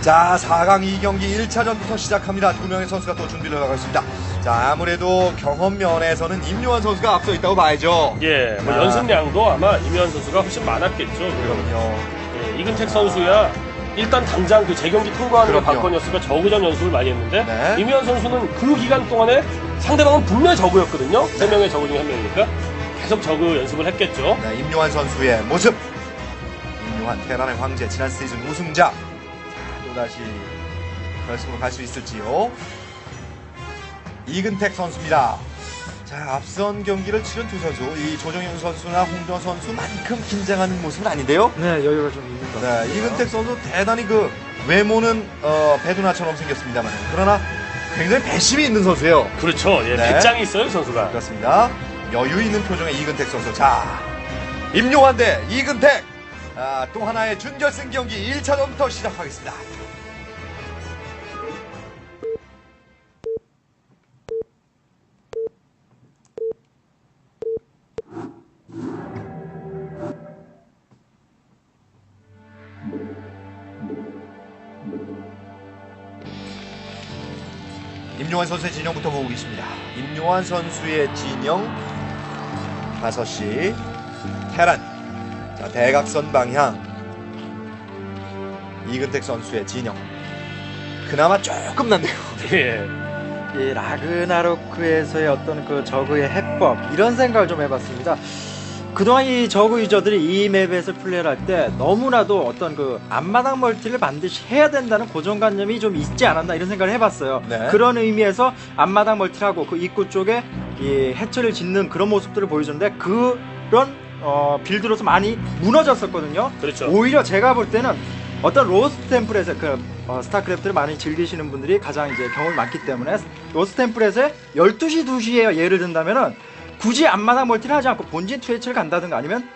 자, 4강 2경기 1차전부터 시작합니다. 두 명의 선수가 또 준비를 하고 있습니다. 자, 아무래도 경험 면에서는 임요환 선수가 앞서 있다고 봐야죠. 예, 뭐 아. 연습량도 아마 이면 선수가 훨씬 많았겠죠. 그럼요. 예, 이근택 선수야 일단 당장 그 재경기 통과하는 게 그럼요. 박건이었으니까 저그전 연습을 많이 했는데 네. 이면 선수는 그 기간 동안에 상대방은 분명히 저그였거든요. 세 명의 저그 중에 한 명이니까 계속 저그 연습을 했겠죠. 네, 임요환 선수의 모습. 임요환 테란의 황제 지난 시즌 우승자. 또다시 결승으로 갈 수 있을지요. 이근택 선수입니다. 자, 앞선 경기를 치른 두 선수, 이 조정현 선수나 홍정 선수만큼 긴장하는 모습은 아닌데요. 네, 여유가 좀 있는 것 같아요. 네, 이근택 선수 대단히 그 외모는 어, 배두나처럼 생겼습니다만 그러나 굉장히 배심이 있는 선수예요. 그렇죠. 예, 네. 배짱이 있어요, 이 선수가. 그렇습니다. 여유 있는 표정의 이근택 선수. 자, 임요환 대 이근택. 아, 또 하나의 준결승 경기 1차전부터 시작하겠습니다. 임요환 선수의 진영부터 보고 계십니다. 임요환 선수의 진영 5시 테란 자 대각선 방향 이근택 선수의 진영 그나마 조금 낫네요. 예. 이 라그나로크에서의 어떤 그 저그의 해법 이런 생각을 좀 해봤습니다. 그동안 이 저그 유저들이 이 맵에서 플레이를 할 때 너무나도 어떤 그 앞마당 멀티를 반드시 해야 된다는 고정관념이 좀 있지 않았나 이런 생각을 해봤어요. 네. 그런 의미에서 앞마당 멀티를 하고 그 입구 쪽에 이 해처를 짓는 그런 모습들을 보여줬는데 그런 어, 빌드로서 많이 무너졌었거든요. 그렇죠. 오히려 제가 볼 때는 어떤 로스트 템플에서 그 어, 스타크래프트를 많이 즐기시는 분들이 가장 이제 경험이 많기 때문에 로스트 템플에서 12시 2시에 예를 든다면은 굳이 앞마당 멀티를 하지 않고 본진 투에치를 간다든가 아니면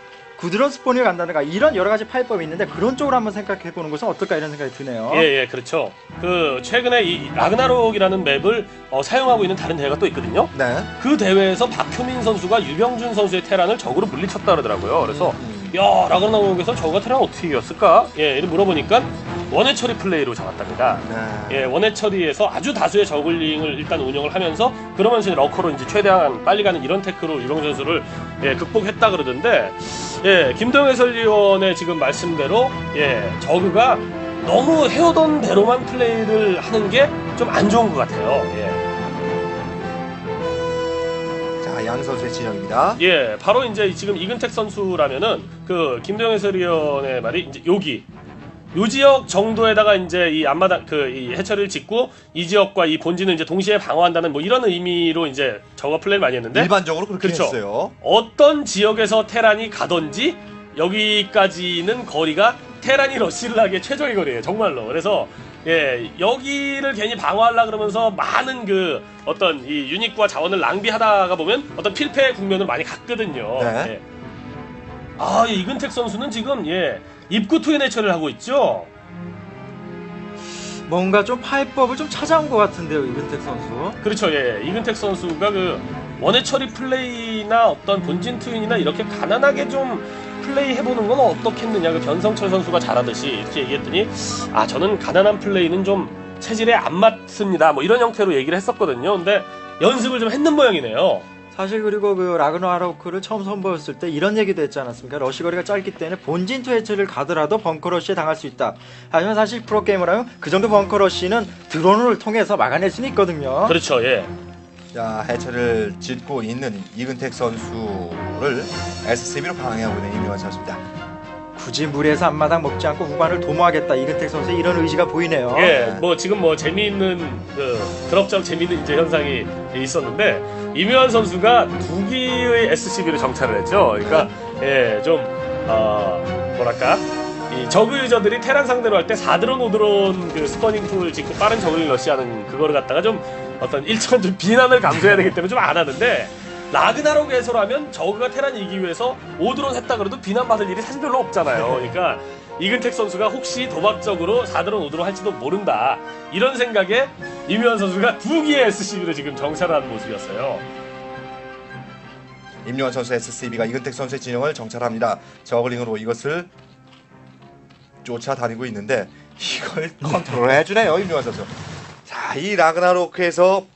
스포니를 간다든가 이런 여러 가지 파이법이 있는데 그런 쪽으로 한번 생각해 보는 것은 어떨까 이런 생각이 드네요. 예, 예, 그렇죠. 그 최근에 이 라그나록이라는 맵을 어, 사용하고 있는 다른 대회가 또 있거든요. 네. 그 대회에서 박효민 선수가 유병준 선수의 테란을 적으로 물리쳤다 그러더라고요. 그래서 음. 야 라그나록에서 저가 테란 어떻게 이겼을까? 예, 물어보니까 원해 처리 플레이로 잡았답니다. 네. 예, 원해 처리에서 아주 다수의 저글링을 일단 운영을 하면서 그러면서 이제 러커로 이제 최대한 빨리 가는 이런 태크로 유병준 선수를 예, 극복했다 그러던데 예, 김동현 해설위원의 지금 말씀대로 예, 저그가 너무 해오던 대로만 플레이를 하는 게 좀 안 좋은 것 같아요. 예. 자, 양 선수의 진영입니다. 예, 바로 이제 지금 이근택 선수라면은 그 김동현 해설위원의 말이 이제 여기 요 지역 정도에다가 이제 이 앞마당 그이 해처리를 짓고 이 지역과 이 본진을 이제 동시에 방어한다는 뭐 이런 의미로 이제 저거 플레이를 많이 했는데 일반적으로 그렇게 그렇죠. 했어요. 어떤 지역에서 테란이 가든지 여기까지는 거리가 테란이 러시를 하기에 최적의 거리예요 정말로 그래서 예 여기를 괜히 방어하려 그러면서 많은 그 어떤 이 유닛과 자원을 낭비하다가 보면 어떤 필패 국면을 많이 갔거든요 네. 예. 아 예, 이근택 선수는 지금 예 입구 투의 내처를 하고 있죠 뭔가 좀 파이법을 좀 찾아온 것 같은데요, 이근택 선수. 그렇죠. 예. 이근택 선수가 그 원해 처리 플레이나 어떤 본진 투인이나 이렇게 가난하게 좀 플레이 해보는 건 어떻겠느냐. 그 변성철 선수가 잘하듯이 이렇게 얘기했더니 아 저는 가난한 플레이는 좀 체질에 안 맞습니다. 뭐 이런 형태로 얘기를 했었거든요. 근데 연습을 좀 했는 모양이네요. 사실 그리고 그 라그나로크를 처음 선보였을 때 이런 얘기도 했지 않았습니까? 러시거리가 짧기 때문에 본진 투해체를 가더라도 벙커러시에 당할 수 있다. 하지만 사실 프로게이머라면 그 정도 벙커러시는 드론을 통해서 막아낼 수는 있거든요. 그렇죠. 예. 자, 해처를 짓고 있는 이근택 선수를 SCB로 방해하고 있는 임요환 선수입니다. 굳이 무리해서 앞마당 먹지 않고 후반을 도모하겠다. 이근택 선수의 이런 의지가 보이네요. 예, 뭐 지금 뭐 재미있는 그 드롭점 재미있는 이제 현상이 있었는데 이묘한 선수가 두 기의 SCB를 정찰을 했죠. 그러니까 예, 좀 어, 뭐랄까 이 저그 유저들이 테란 상대로 할 때 4드론 5드론 그 스퍼닝 툴 짓고 빠른 저글링 러시하는 그거를 갖다가 좀 어떤 좀 비난을 감수해야 되기 때문에 좀 안 하는데 라그나로크에서라면 저그가 테란 이기기 위해서 5드론 했다 그래도 비난받을 일이 사실 별로 없잖아요. 그러니까 이근택 선수가 혹시 도박적으로 4드론 5드론 할지도 모른다. 이런 생각에 이묘한 선수가 두 개의 SCB를 지금 정찰하는 모습이었어요. 임요환 선수 SCB가 이근택 선수의 진영을 정찰합니다. 저글링으로 이것을 쫓아다니고 있는데 이걸 컨트롤 해주네요 임요환 선수. 자, 이 라그나로크에서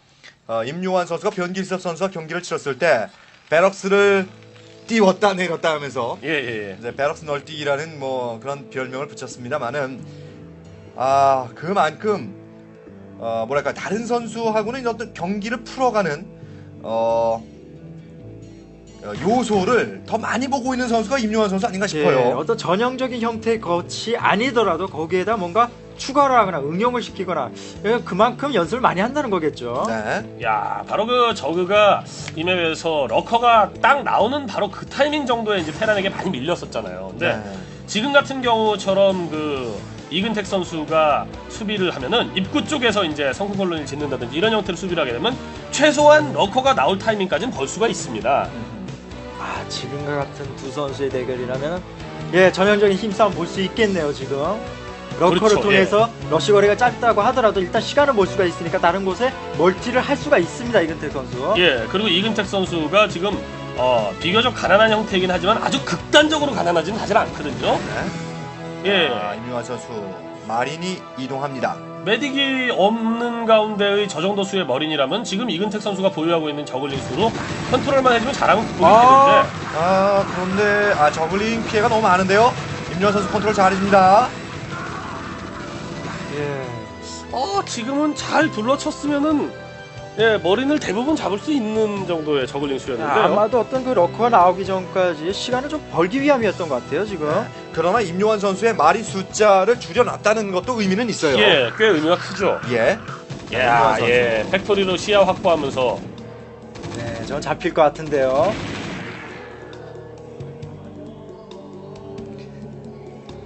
어, 임요환 선수가 변길섭 선수와 경기를 치렀을 때 베럭스를 띄웠다 내렸다 하면서 예, 예, 예. 이제 베럭스 널뛰기라는 뭐 그런 별명을 붙였습니다만은 아 그만큼 어 뭐랄까 다른 선수하고는 어떤 경기를 풀어가는 어 어, 요소를 더 많이 보고 있는 선수가 임요환 선수 아닌가 예, 싶어요. 어떤 전형적인 형태의 것이 아니더라도 거기에다 뭔가 추가를 하거나 응용을 시키거나 예, 그만큼 연습을 많이 한다는 거겠죠. 네. 야, 바로 그 저그가 이 맵에서 러커가 딱 나오는 바로 그 타이밍 정도에 이제 테란에게 많이 밀렸었잖아요. 근데 네. 지금 같은 경우처럼 그 이근택 선수가 수비를 하면은 입구 쪽에서 이제 성큰 콜론을 짓는다든지 이런 형태로 수비를 하게 되면 최소한 러커가 나올 타이밍까지는 벌 수가 있습니다. 아 지금과 같은 두 선수의 대결이라면 예 전형적인 힘싸움 볼 수 있겠네요 지금 러커를 그렇죠, 통해서 러시 거리가 짧다고 하더라도 일단 시간을 볼 수가 있으니까 다른 곳에 멀티를 할 수가 있습니다 이근택 선수 예, 그리고 이근택 선수가 지금 어, 비교적 가난한 형태이긴 하지만 아주 극단적으로 가난하지는 사실 않거든요. 네. 예. 아, 임요환 선수 마린이 이동합니다. 메딕이 없는 가운데의 저 정도 수의 머린이라면 지금 이근택 선수가 보유하고 있는 저글링 수로 컨트롤만 해주면 잘하면 극복이 아. 되는데 아 그런데 아 저글링 피해가 너무 많은데요. 임요환 선수 컨트롤 잘해줍니다. 예. 어, 지금은 잘 둘러쳤으면은 예, 머린을 대부분 잡을 수 있는 정도의 저글링 수였는데요. 아마도 어떤 그 러커가 나오기 전까지 시간을 좀 벌기 위함이었던 것 같아요 지금 그러나 임요환 선수의 마린 숫자를 줄여놨다는 것도 의미는 있어요. 예, 꽤 의미가 크죠. 예. 야, 선수. 예, 팩토리로 시야 확보하면서 네, 전 잡힐 것 같은데요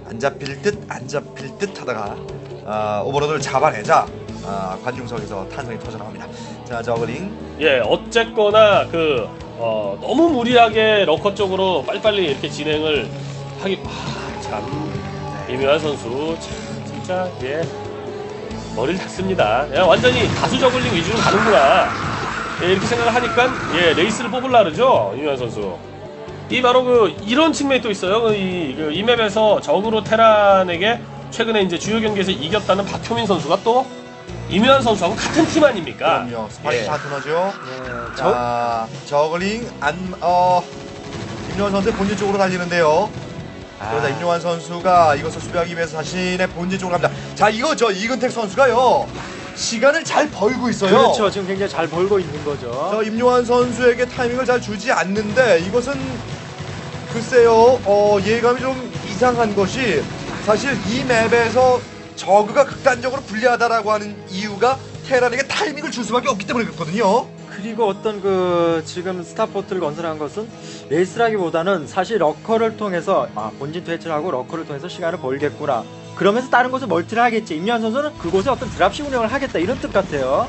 안 잡힐 듯 안 잡힐 듯 하다가 아, 오버로드를 잡아내자 아, 관중석에서 탄성이 터져나옵니다. 자 저글링 예, 어쨌거나 그 어, 너무 무리하게 러커 쪽으로 빨리빨리 이렇게 진행을 하기 아, 참 이묘한 선수 참 진짜 예 머리를 닫습니다. 예, 완전히 다수 저글링 위주로 가는구나. 예, 이렇게 생각을 하니까 예 레이스를 뽑으려 그러죠 이묘한 선수. 이 바로 그 이런 측면이 또 있어요. 그 이, 그, 이 맵에서 적으로 테란에게 최근에 이제 주요 경기에서 이겼다는 박효민 선수가 또 이묘한 선수하고 같은 팀 아닙니까? 그럼요 스파이크 예. 파트너죠. 네, 저, 자 저글링 안 어 임요환 선수 의 본진 쪽으로 달리는데요. 그러자 아, 임요환 선수가 이것을 수비하기 위해서 자신의 본진 쪽으로 갑니다. 자 이거 저 이근택 선수가요 시간을 잘 벌고 있어요. 그렇죠 지금 굉장히 잘 벌고 있는 거죠 저 임요환 선수에게 타이밍을 잘 주지 않는데 이것은 글쎄요 어, 예감이 좀 이상한 것이 사실 이 맵에서 저그가 극단적으로 불리하다라고 하는 이유가 테란에게 타이밍을 줄 수밖에 없기 때문에 그렇거든요. 그리고 어떤 그 지금 스타포트를 건설한 것은 레이스라기보다는 사실 러커를 통해서 아, 본진 퇴치를 하고 러커를 통해서 시간을 벌겠구나. 그러면서 다른 곳에 멀티를 하겠지. 임요한 선수는 그곳에 어떤 드랍식 운영을 하겠다 이런 뜻 같아요.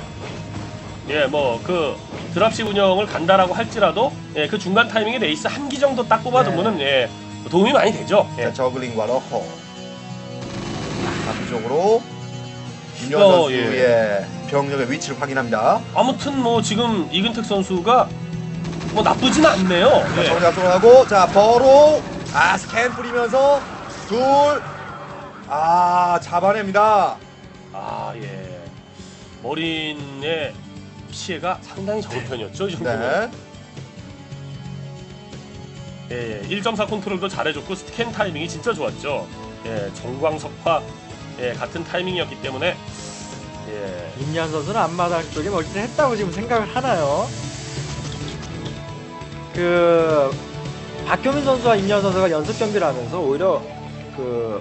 예, 뭐 그 드랍식 운영을 간다라고 할지라도 예, 그 중간 타이밍에 레이스 한 기 정도 딱 뽑아두면은 예, 도움이 많이 되죠. 예. 자, 저글링과 러커 앞쪽으로 임요환 어, 선수의 병력의 위치를 확인합니다. 아무튼 뭐 지금 이근택 선수가 뭐 나쁘진 않네요. 자, 예. 저글링 앞쪽으로 가고 자 버로 아 스캔 뿌리면서 둘아 잡아냅니다. 아 예. 머린의 피해가 상당히 적은 편이었죠 이 정도면. 네. 예, 1.4 컨트롤도 잘해줬고 스캔 타이밍이 진짜 좋았죠. 예, 정광석화 예, 같은 타이밍이었기 때문에 예, 임요한 선수는 앞마당 쪽에 멀티를 했다고 지금 생각을 하나요? 그 박효민 선수와 임요한 선수가 연습 경기를 하면서 오히려 그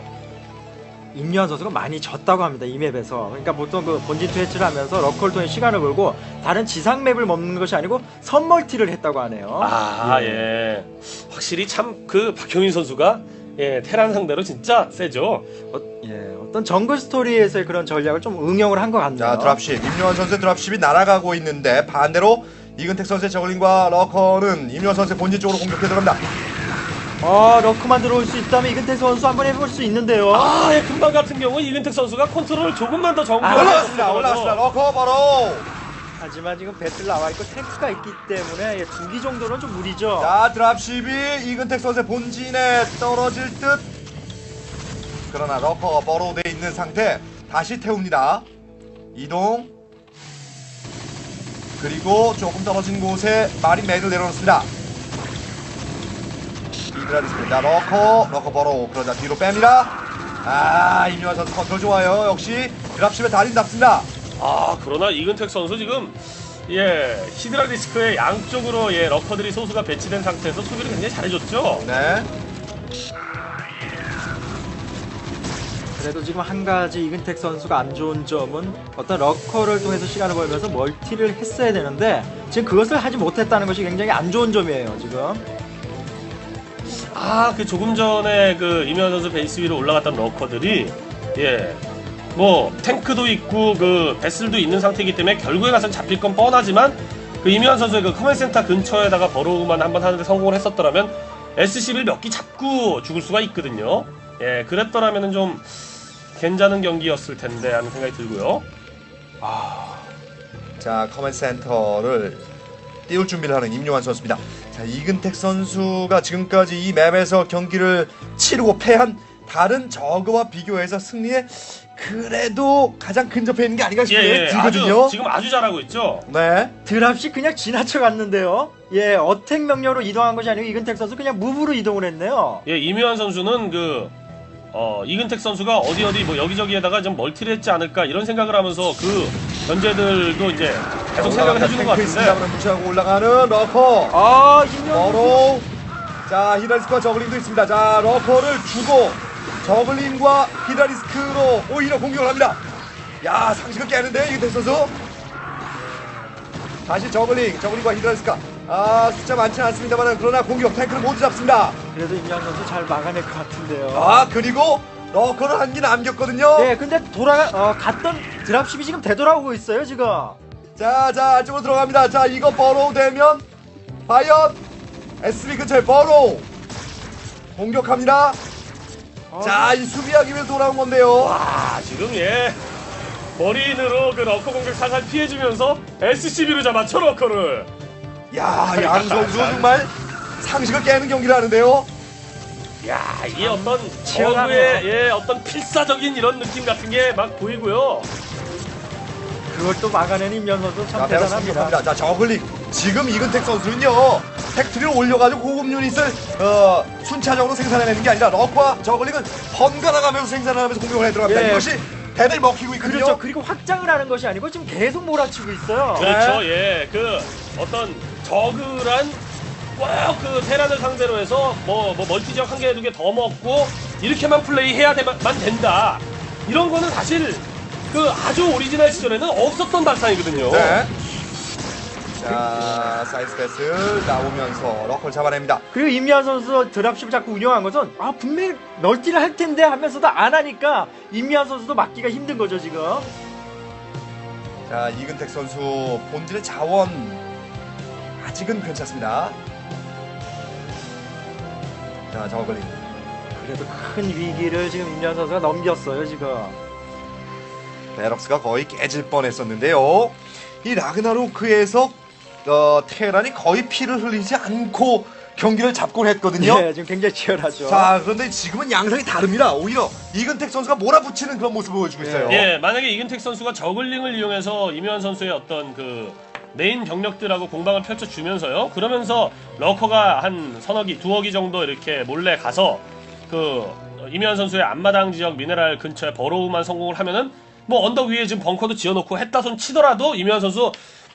임요한 선수가 많이 졌다고 합니다 이 맵에서. 그러니까 보통 그 본진 퇴치를 하면서 러커를 통해 시간을 벌고 다른 지상 맵을 먹는 것이 아니고 선멀티를 했다고 하네요. 아 예, 확실히 참 그 박효민 선수가 예, 테란 상대로 진짜 세죠. 어, 예, 어떤 정글 스토리에서의 그런 전략을 좀 응용을 한 것 같네요 자 드랍십 임요환 선수의 드랍십이 날아가고 있는데 반대로 이근택 선수의 저글링과 러커는 임요환 선수의 본진 쪽으로 공격해 들어갑니다. 아 러커만 들어올 수 있다면 이근태 선수 한번 해볼 수 있는데요 아, 예, 금방 같은 경우 이근택 선수가 컨트롤을 조금만 더 정교하게 아, 올라왔습니다. 올라왔습니다. 러커 바로. 하지만 지금 배틀 나와 있고 탱크가 있기 때문에 예, 두기 정도는 좀 무리죠. 자 드랍십이 이근택 선수의 본진에 떨어질 듯. 그러나 러커 버로우돼 있는 상태 다시 태웁니다. 이동. 그리고 조금 떨어진 곳에 마린 맨을 내려놓습니다. 이드라 디스입니다. 러커, 러커 버로우. 그러자 뒤로 뺍니다. 아, 임요환 선수 컨트롤 좋아요. 역시 드랍십의 달인답습니다. 아 그러나 이근택 선수 지금 예 히드라 리스크의 양쪽으로 예 러커들이 소수가 배치된 상태에서 수비를 굉장히 잘해줬죠. 네. 그래도 지금 한 가지 이근택 선수가 안 좋은 점은 어떤 러커를 통해서 시간을 벌면서 멀티를 했어야 되는데 지금 그것을 하지 못했다는 것이 굉장히 안 좋은 점이에요 지금 아 그 조금 전에 그 이면 선수 베이스 위로 올라갔던 러커들이 예. 뭐 탱크도 있고 그 베슬도 있는 상태이기 때문에 결국에 가서 잡힐 건 뻔하지만 그 이면 선수의 그 커맨 센터 근처에다가 버로우만 한번 하는데 성공을 했었더라면 SCB를 몇기 잡고 죽을 수가 있거든요. 예, 그랬더라면은 좀 괜찮은 경기였을 텐데 하는 생각이 들고요. 자, 커맨 센터를 띄울 준비를 하는 임요환 선수입니다. 자, 이근택 선수가 지금까지 이 맵에서 경기를 치르고 패한 다른 저그와 비교해서 승리에 그래도 가장 근접해 있는 게 아닌가 싶은 예, 예, 들거든요. 아주 지금 아주 잘하고 있죠. 네. 드랍시 그냥 지나쳐 갔는데요 예 어택 명령으로 이동한 것이 아니고 이근택 선수 그냥 무브로 이동을 했네요 예, 이묘한 선수는 그 어, 이근택 선수가 어디 어디 뭐 여기저기에다가 좀 멀티를 했지 않을까 이런 생각을 하면서 그 현재들도 이제 계속 생각을 해주는 것. 같은데 무시하고 올라가는 러커. 아 임현 버로. 자, 히다리스크와 저글링도 있습니다. 자, 러커를 주고 저글링과 히다리스크로 오히려 공격을 합니다. 야, 상식을 깨는데 이근택 선수. 다시 저글링, 저글링과 히다리스크가 아, 숫자 많지는 않습니다만 그러나 공격 탱크를 모두 잡습니다. 그래도 임현 선수 잘 막아낼 것 같은데요 아, 그리고 러커를 한개 남겼거든요. 예 근데 돌아가 어, 갔던 드랍십이 지금 되돌아오고 있어요 지금 자, 자, 안쪽으로 들어갑니다. 자, 이거 버로우 되면 과연 SB 근처에 버로우 공격합니다. 어, 자, 이 수비하기 위해 돌아온 건데요. 와 지금 예 머리인으로 그 러커 공격 살살 피해주면서 SCB로 잡아쳐 러커를 야, 양 선수 정말 상식을 깨는 경기를 하는데요. 야 이게 어떤 치열하네요. 저그의 예 어떤 필사적인 이런 느낌 같은 게 막 보이고요 그걸 또 막아내는 자, 참 베럭스 대단합니다 공격합니다. 자, 저글링. 지금 이근택 선수는요. 팩트리를 올려가지고 고급 유닛을 어, 순차적으로 생산해내는 게 아니라 럭과 저글링은 번갈아 가면서 생산하면서 공격을 해 들어갑니다. 예. 이것이 대를 먹히고 있거든요. 그렇죠 그리고 확장을 하는 것이 아니고 지금 계속 몰아치고 있어요 그렇죠 예 그 어떤 저그란 꼭그 테란을 상대로 해서 뭐, 뭐 멀티 지역 한 개 두 개 더 먹고 이렇게만 플레이해야 되만 된다 이런 거는 사실 그 아주 오리지널 시절에는 없었던 발상이거든요 네. 자, 사이드 패스 나오면서 럭커를 잡아냅니다. 그리고 임미한 선수 드랍십을 자꾸 운영한 것은 아 분명히 멀티를 할 텐데 하면서도 안 하니까 임미한 선수도 막기가 힘든 거죠 지금. 자, 이근택 선수 본질의 자원 아직은 괜찮습니다. 자, 저글링. 그래도 큰 위기를 지금 임미한 선수가 넘겼어요 지금. 베럭스가 거의 깨질 뻔했었는데요. 이 라그나로크에서 어, 테란이 거의 피를 흘리지 않고 경기를 잡곤 했거든요. 네, 지금 굉장히 치열하죠. 자, 그런데 지금은 양상이 다릅니다. 오히려 이근택 선수가 몰아붙이는 그런 모습을 보여주고 있어요. 예, 만약에 이근택 선수가 저글링을 이용해서 이묘한 선수의 어떤 그 메인 병력들하고 공방을 펼쳐주면서요. 그러면서 러커가 한 서너 기, 두어 기 정도 이렇게 몰래 가서 그 이묘한 선수의 앞마당 지역 미네랄 근처에 버로우만 성공을 하면은 뭐 언덕 위에 지금 벙커도 지어놓고 했다 손 치더라도 이묘한 선수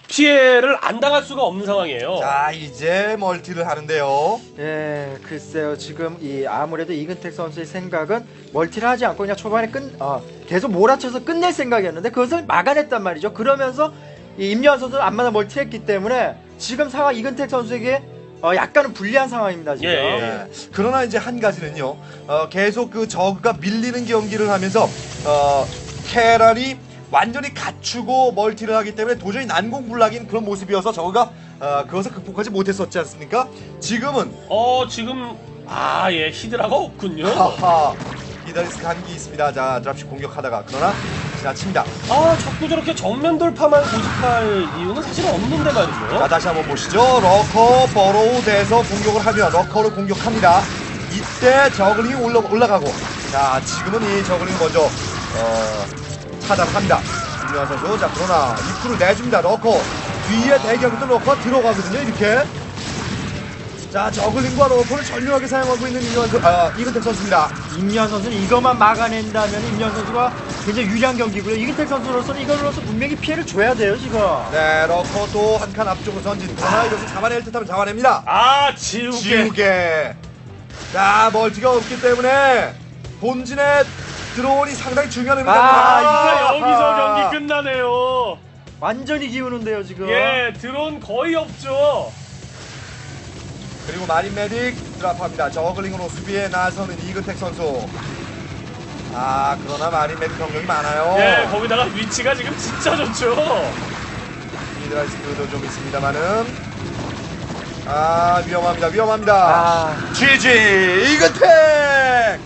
피해를 안 당할 수가 없는 상황이에요. 자, 이제 멀티를 하는데요. 예, 글쎄요. 지금 이 아무래도 이근택 선수의 생각은 멀티를 하지 않고 그냥 초반에 끝, 어, 계속 몰아쳐서 끝낼 생각이었는데 그것을 막아냈단 말이죠. 그러면서 이 임요한 선수는 안마다 멀티했기 때문에 지금 상황 이근택 선수에게 어, 약간은 불리한 상황입니다 지금. 예, 예. 네. 그러나 이제 한 가지는요. 어, 계속 그 저그가 밀리는 경기를 하면서 어, 테란이 완전히 갖추고 멀티를 하기 때문에 도저히 난공불락인 그런 모습이어서 저그가 어, 그것을 극복하지 못했었지 않습니까? 지금은 어 지금 아예 히드라가 없군요. 하하 이다리스 간기 있습니다. 자 드랍십 공격하다가 그러나 지나칩니다. 아 자꾸 저렇게 정면 돌파만 고집할 이유는 사실 없는데 말이죠. 자 다시 한번 보시죠. 러커 버로우 돼서 공격을 하면 러커를 공격합니다. 이때 저글링이 올라, 올라가고 자, 지금은 이 저글링 먼저 어, 차단합니다. 선수. 자, 그러나 입구를 내줍니다. 넣고 뒤에 대경도 넣고 들어가거든요. 이렇게. 자, 저글링과 러커를 전류하게 사용하고 있는 선- 아, 이근택 선수입니다. 임현 선수는 이것만 막아낸다면 임현 선수가 굉장히 유리한 경기고요. 이기택 선수로서는 이걸로서 분명히 피해를 줘야 돼요 지금. 네, 러커 또한 칸 앞쪽으로 전진. 그러나 이것을 잡아낼 듯하면 잡아냅니다. 아 지우개. 지우개. 자, 멀티가 없기 때문에 본진의 드론이 상당히 중요한 의미가 아, 아, 이거- 여기서. 경기 끝나네요. 완전히 기우는데요 지금. 예, 드론 거의 없죠. 그리고 마린 메딕 드랍합니다. 저글링으로 수비에 나서는 이근택 선수. 아, 그러나 마린 메딕 병력이 많아요. 예, 거기다가 위치가 지금 진짜 좋죠. 미드라이스크도 좀 있습니다만은. 아, 위험합니다. 위험합니다. 아, GG 이근택!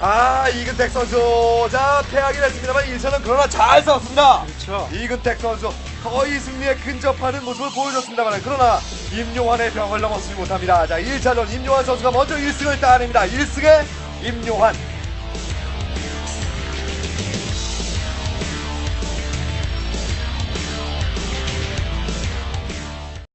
아, 이근택 선수. 자, 패하긴 했습니다만 1차는 그러나 잘 싸웠습니다. 그렇죠. 이근택 선수 거의 승리에 근접하는 모습을 보여줬습니다만 그러나 임요환의 벽을 넘어서지 못합니다. 자 1차전 임요환 선수가 먼저 1승을 따냅니다. 1승에 임요환